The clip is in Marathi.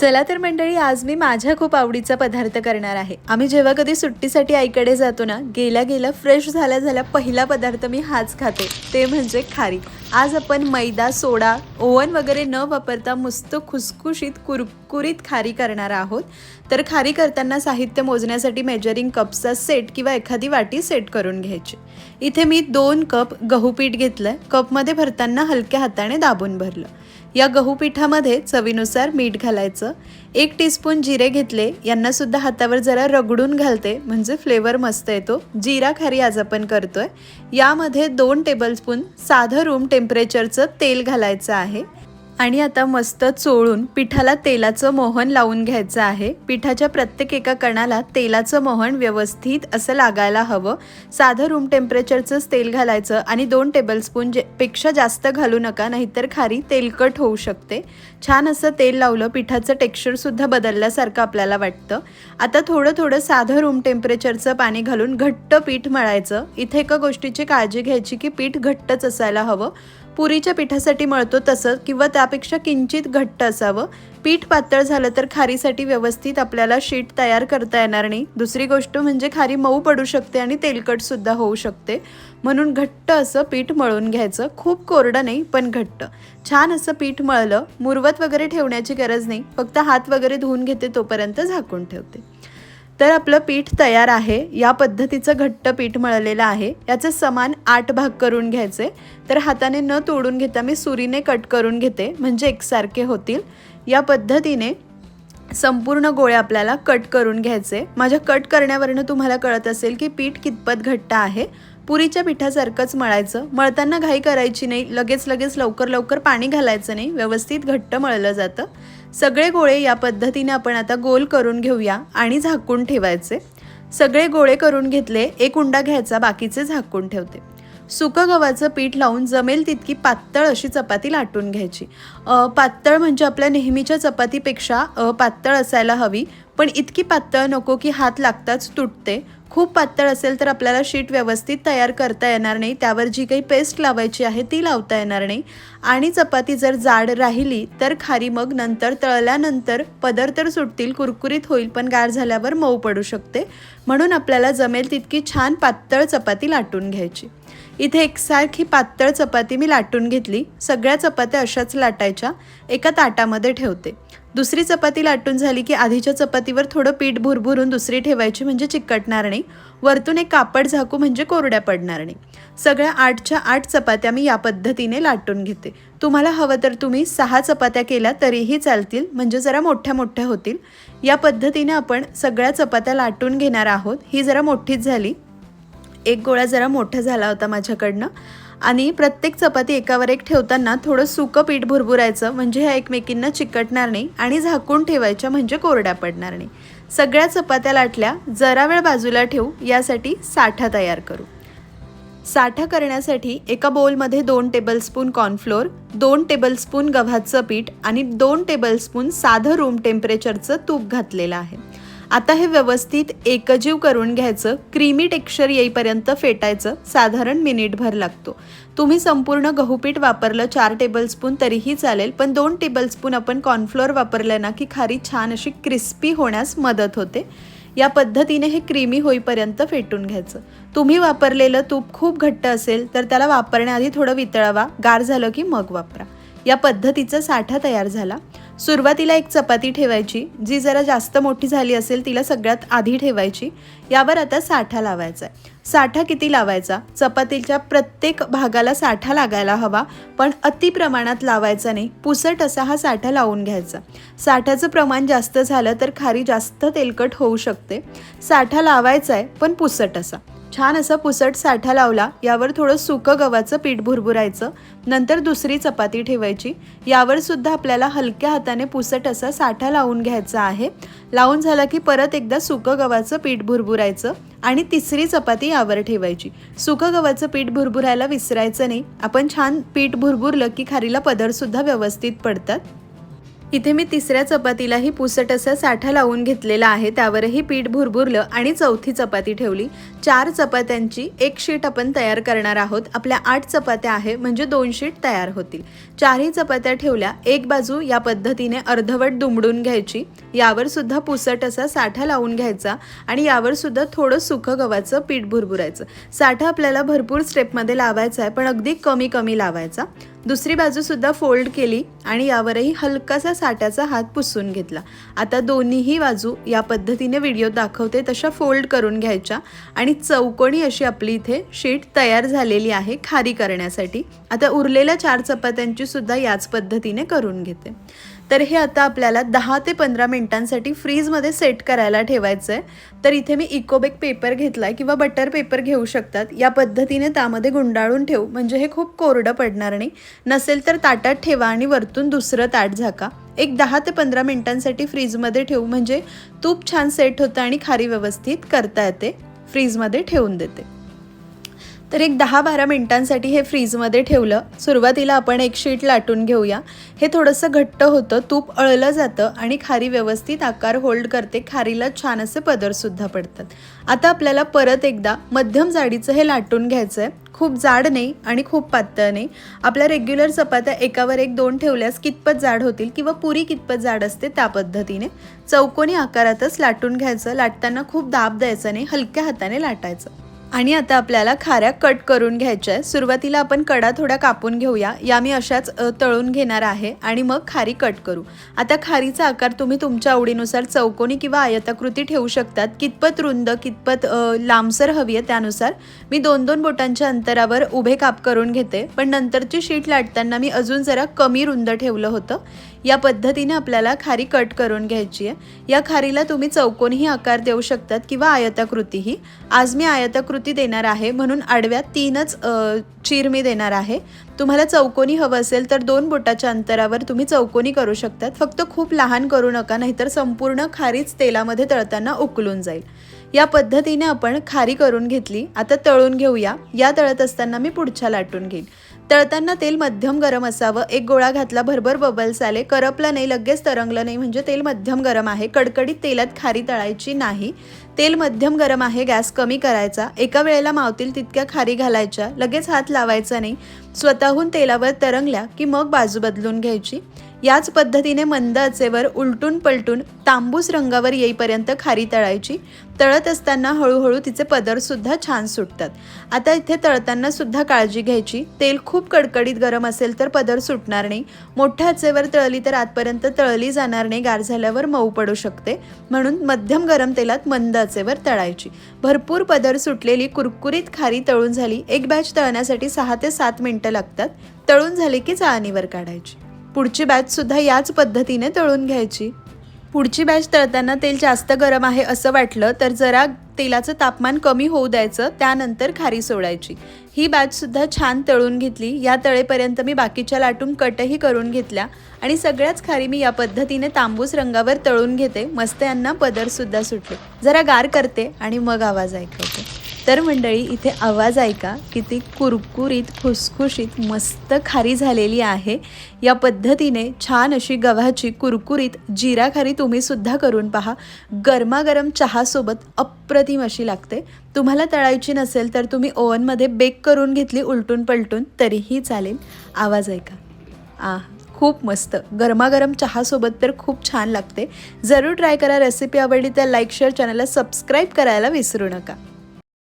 चला तर मंडळी आज मी माझ्या खूप आवडीचा पदार्थ करणार आहे. आम्ही जेव्हा कधी सुट्टीसाठी आईकडे जातो ना गेल्या गेल्या फ्रेश झाला झाला पहिला पदार्थ मी हाच खाते. ते म्हणजे खारी. आज आपण मैदा सोडा ओव्हन वगैरे न वापरता मस्त खुसखुशीत कुरकुरीत खारी करणार आहोत. तर खारी करताना साहित्य मोजण्यासाठी मेजरिंग कपचा सेट किंवा एखादी वाटी सेट करून घ्यायची. इथे मी दोन कप गहू पीठ घेतलं. कपमध्ये भरताना हलक्या हाताने दाबून भरलं. या गहू पिठामध्ये चवीनुसार मीठ घालायचं. एक टीस्पून जिरे घेतले यांना सुद्धा हातावर जरा रगडून घालते म्हणजे फ्लेवर मस्त येतो. जिरा खारी आज आपण करतोय. यामध्ये दोन टेबलस्पून साधं रूम टेम्परेचरचं तेल घालायचं आहे. आणि आता मस्त चोळून पिठाला तेलाचं मोहन लावून घ्यायचं आहे. पिठाच्या प्रत्येक एका कणाला तेलाचं मोहन व्यवस्थित असं लागायला हवं. साधं रूम टेम्परेचरचंच तेल घालायचं आणि दोन टेबलस्पून जे पेक्षा जास्त घालू नका नाहीतर खारी तेलकट होऊ शकते. छान असं तेल लावलं पिठाचं टेक्स्चरसुद्धा बदलल्यासारखं आपल्याला वाटतं. आता थोडं थोडं साधं रूम टेम्परेचरचं पाणी घालून घट्ट पीठ मळायचं. इथे एका गोष्टीची काळजी घ्यायची की पीठ घट्टच असायला हवं. पुरीच्या पिठासाठी मळतो तसं किंवा त्यापेक्षा किंचित घट्ट असावं. पीठ पातळ झालं तर खारीसाठी व्यवस्थित आपल्याला शीट तयार करता येणार नाही. दुसरी गोष्ट म्हणजे खारी मऊ पडू शकते आणि तेलकटसुद्धा होऊ शकते. म्हणून घट्ट असं पीठ मळून घ्यायचं. खूप कोरडं नाही पण घट्ट. छान असं पीठ मळलं मुरवत वगैरे ठेवण्याची गरज नाही. फक्त हात वगैरे धुवून घेते तोपर्यंत झाकून ठेवते. तर आपलं पीठ तयार आहे. या पद्धतीचं घट्ट पीठ मळलेलं आहे. याचे समान आठ भाग करून घ्यायचे. तर हाताने न तोडून घेता मी सुरीने कट करून घेते. म्हणजे एकसारखे होतील. या पद्धतीने संपूर्ण गोळे आपल्याला कट करून घ्यायचे. माझ्या कट करण्यावरनं तुम्हाला कळत असेल की पीठ कितपत घट्ट आहे. पुरीच्या पिठासारखंच मळायचं. मळताना घाई करायची नाही. लगेच लगेच लवकर लवकर पाणी घालायचं नाही. व्यवस्थित घट्ट मळलं जातं. सगळे गोळे या पद्धतीने आपण आता गोल करून घेऊया आणि झाकून ठेवायचे. सगळे गोळे करून घेतले एक उंडा घ्यायचा बाकीचे झाकून ठेवते. सुकं गव्हाचं पीठ लावून जमेल तितकी पातळ अशी चपाती लाटून घ्यायची. पातळ म्हणजे आपल्या नेहमीच्या चपातीपेक्षा पातळ असायला हवी. पण इतकी पातळ नको की हात लागताच तुटते. खूप पातळ असेल तर आपल्याला शीट व्यवस्थित तयार करता येणार नाही. त्यावर जी काही पेस्ट लावायची आहे ती लावता येणार नाही. आणि चपाती जर जाड राहिली तर खारी मग नंतर तळल्यानंतर पदर तर सुटतील कुरकुरीत होईल पण गार झाल्यावर मऊ पडू शकते. म्हणून आपल्याला जमेल तितकी छान पातळ चपाती लाटून घ्यायची. इथे एकसारखी पातळ चपाती मी लाटून घेतली. सगळ्या चपात्या अशाच लाटायच्या. एका ताटामध्ये ठेवते. दुसरी चपाती लाटून झाली की आधीच्या चपातीवर थोडं पीठ भुरभुरून दुसरी ठेवायची म्हणजे चिकटणार नाही. वरतून एक कापड झाकू म्हणजे कोरड्या पडणार नाही. सगळ्या आठच्या आठ चपात्या मी या पद्धतीने लाटून घेते. तुम्हाला हवं तर तुम्ही सहा चपात्या केल्या तरीही चालतील म्हणजे जरा मोठ्या मोठ्या होतील. या पद्धतीने आपण सगळ्या चपात्या लाटून घेणार आहोत. ही जरा मोठीच झाली. एक गोळा जरा मोठा झाला होता माझ्याकडनं. आणि प्रत्येक चपाती एकावर एक ठेवताना थोडं सुकं पीठ भुरभुरायचं म्हणजे ह्या एकमेकींना चिकटणार नाही आणि झाकून ठेवायच्या म्हणजे कोरड्या पडणार नाही. सगळ्या चपात्या लाटल्या जरा वेळ बाजूला ठेवू यासाठी साठा तयार करू. साठा करण्यासाठी एका बोलमध्ये दोन टेबलस्पून कॉर्नफ्लोअर दोन टेबलस्पून गव्हाचं पीठ आणि दोन टेबलस्पून साधं रूम टेम्परेचरचं तूप घातलेलं आहे. आता हे व्यवस्थित एकजीव करून घ्यायचं. क्रीमी टेक्स्चर येईपर्यंत फेटायचं. साधारण मिनिटभर लागतो. तुम्ही संपूर्ण गहूपीठ वापरलं चार टेबलस्पून तरीही चालेल पण दोन टेबलस्पून आपण कॉर्नफ्लोअर वापरलं ना की खारी छान अशी क्रिस्पी होण्यास मदत होते. या पद्धतीने हे क्रीमी होईपर्यंत फेटून घ्यायचं. तुम्ही वापरलेलं तूप खूप घट्ट असेल तर त्याला वापरण्याआधी थोडं वितळावा. गार झालं की मग वापरा. या पद्धतीचा साठा तयार झाला. सुरुवातीला एक चपाती ठेवायची जी जरा जास्त मोठी झाली असेल तिला सगळ्यात आधी ठेवायची. यावर आता साठा लावायचा आहे. साठा किती लावायचा? चपातीच्या प्रत्येक भागाला साठा लागायला हवा पण अति प्रमाणात लावायचा नाही. पुसट असा हा साठा लावून घ्यायचा. साठ्याचं प्रमाण जास्त झालं तर खारी जास्त तेलकट होऊ शकते. साठा लावायचा आहे पण पुसट असा. छान असा पुसट साठा लावला यावर थोडं सुकं गव्हाचं पीठ भुरभुरायचं नंतर दुसरी चपाती ठेवायची. यावर सुद्धा आपल्याला हलक्या हाताने पुसट असा साठा लावून घ्यायचा आहे. लावून झाला की परत एकदा सुकं गव्हाचं पीठ भुरभुरायचं आणि तिसरी चपाती यावर ठेवायची. सुकं गव्हाचं पीठ भुरभुरायला विसरायचं नाही. आपण छान पीठ भुरभुरलं की खारीला पदरसुद्धा व्यवस्थित पडतात. इथे मी तिसऱ्या चपातीलाही पुसट असा साठा लावून घेतलेला आहे. त्यावरही पीठ भुरभुरलं आणि चौथी चपाती ठेवली. चार चपात्यांची एक शीट आपण तयार करणार आहोत. आपल्या आठ चपात्या आहे म्हणजे दोन शीट तयार होतील. चारही चपात्या ठेवल्या एक बाजू या पद्धतीने अर्धवट दुमडून घ्यायची. यावर सुद्धा पुसट असा साठा लावून घ्यायचा आणि यावर सुद्धा थोडं सुखं गव्हाचं पीठ भुरभुरायचं. साठा आपल्याला भरपूर स्टेपमध्ये लावायचा आहे पण अगदी कमी कमी लावायचा. दुसरी बाजूसुद्धा फोल्ड केली आणि यावरही हलकासा साठ्याचा हात पुसून घेतला. आता दोन्हीही बाजू या पद्धतीने व्हिडिओ दाखवते तशा फोल्ड करून घ्यायच्या. आणि चौकोनी अशी आपली इथे शीट तयार झालेली आहे खारी करण्यासाठी. आता उरलेल्या चार चपात्यांची सुद्धा याच पद्धतीने करून घेते. तर हे आता आपल्याला दहा ते पंधरा मिनिटांसाठी फ्रीजमध्ये सेट करायला ठेवायचं आहे तर इथे मी इकोबेक पेपर घेतला आहे किंवा बटर पेपर घेऊ शकतात. या पद्धतीने त्यामध्ये गुंडाळून ठेवू. म्हणजे हे खूप कोरडं पडणार नाही. नसेल तर ताटात ठेवा आणि वरतून दुसरं ताट झाका. एक दहा ते पंधरा मिनिटांसाठी फ्रीजमध्ये ठेवू. म्हणजे तूप छान सेट होतं आणि खारी व्यवस्थित करता येते. फ्रीजमध्ये ठेवून देते. तर एक दहा बारा मिनिटांसाठी हे फ्रीजमध्ये ठेवलं. सुरुवातीला आपण एक शीट लाटून घेऊया. हे थोडंसं घट्ट होतं तूप अळलं जातं आणि खारी व्यवस्थित आकार होल्ड करते. खारीला छान असे पदरसुद्धा पडतात. आता आपल्याला परत एकदा मध्यम जाडीचं हे लाटून घ्यायचं आहे खूप जाड नाही आणि खूप पातळ नाही. आपल्या रेग्युलर चपात्या एकावर एक दोन ठेवल्यास कितपत जाड होतील किंवा पुरी कितपत जाड असते त्या पद्धतीने चौकोनी आकारातच लाटून घ्यायचं. लाटताना खूप दाब द्यायचा नाही हलक्या हाताने लाटायचं. आणि आता आपल्याला खाऱ्या कट करून घ्यायच्या आहे सुरुवातीला आपण कडा थोड्या कापून घेऊया. या मी अशाच तळून घेणार आहे आणि मग खारी कट करू. आता खारीचा आकार तुम्ही तुमच्या आवडीनुसार चौकोनी किंवा आयताकृती ठेवू शकतात. कितपत रुंद कितपत लांबसर हवी आहे त्यानुसार मी दोन दोन बोटांच्या अंतरावर उभे काप करून घेते. पण नंतरची शीट लाटताना मी अजून जरा कमी रुंद ठेवलं होतं. या पद्धतीने आपल्याला खारी कट करून घ्यायची आहे. या खारीला तुम्ही चौकोनीही आकार देऊ शकतात किंवा आयताकृतीही. आज मी आयताकृती देणार आहे म्हणून आडव्या तीनच चीर मी देणार आहे. तुम्हाला चौकोनी हवं असेल तर दोन बोटाच्या अंतरावर तुम्ही चौकोनी करू शकतात. फक्त खूप लहान करू नका नाहीतर संपूर्ण खारीच तेलामध्ये तळताना उकलून जाईल. या पद्धतीने आपण खारी करून घेतली. आता तळून घेऊया. या तळत असताना मी पुढच्या लाटून घेईन. तळताना तेल मध्यम गरम असावं. एक गोळा घातला भरभर बबल्स आले. करपलं नाही लगेच तरंगलं नाही. म्हणजे तेल मध्यम गरम आहे. कडकडीत तेलात खारी तळायची नाही. तेल मध्यम गरम आहे गॅस कमी करायचा. एका वेळेला मावतील तितक्या खारी घालायच्या. लगेच हात लावायचा नाही. स्वतःहून तेलावर तरंगल्या की मग बाजू बदलून घ्यायची. याच पद्धतीने मंद आचेवर उलटून पलटून तांबूस रंगावर येईपर्यंत खारी तळायची. तळत असताना हळूहळू तिचे पदरसुद्धा छान सुटतात. आता इथे तळताना सुद्धा काळजी घ्यायची. तेल खूप कडकडीत गरम असेल तर पदर सुटणार नाही. मोठ्या आचेवर तळली तर आतपर्यंत तळली जाणार नाही. गार झाल्यावर मऊ पडू शकते. म्हणून मध्यम गरम तेलात मंद आचेवर तळायची. भरपूर पदर सुटलेली कुरकुरीत खारी तळून झाली. एक बॅच तळण्यासाठी सहा ते सात मिनटं लागतात. तळून झाली की चाळणीवर काढायची. पुढची बॅच सुद्धा याच पद्धतीने तळून घ्यायची. पुढची बॅच तळताना तेल जास्त गरम आहे असं वाटलं तर जरा तेलाचं तापमान कमी होऊ द्यायचं त्यानंतर खारी सोडायची. ही बॅचसुद्धा छान तळून घेतली. या तळेपर्यंत मी बाकीच्या लाटून कटही करून घेतल्या आणि सगळ्याच खारी मी या पद्धतीने तांबूस रंगावर तळून घेते. मस्त यांना पदरसुद्धा सुटले. जरा गार करते आणि मग आवाज ऐकवते. तर मंडळी इथे आवाज ऐका किती कुरकुरीत खुसखुशीत मस्त खारी झालेली आहे. या पद्धतीने छान अशी गव्हाची कुरकुरीत जिरा खारी तुम्ही सुद्धा करून पहा. गरमागरम चहासोबत अप्रतिम अशी लागते. तुम्हाला तळायची नसेल तर तुम्ही ओव्हनमध्ये बेक करून घेतली उलटून पलटून तरीही चालेल. आवाज ऐका. आ खूप मस्त. गरमागरम चहासोबत तर खूप छान लागते. जरूर ट्राय करा. रेसिपी आवडली तर लाईक शेअर चॅनलला सबस्क्राईब करायला विसरू नका.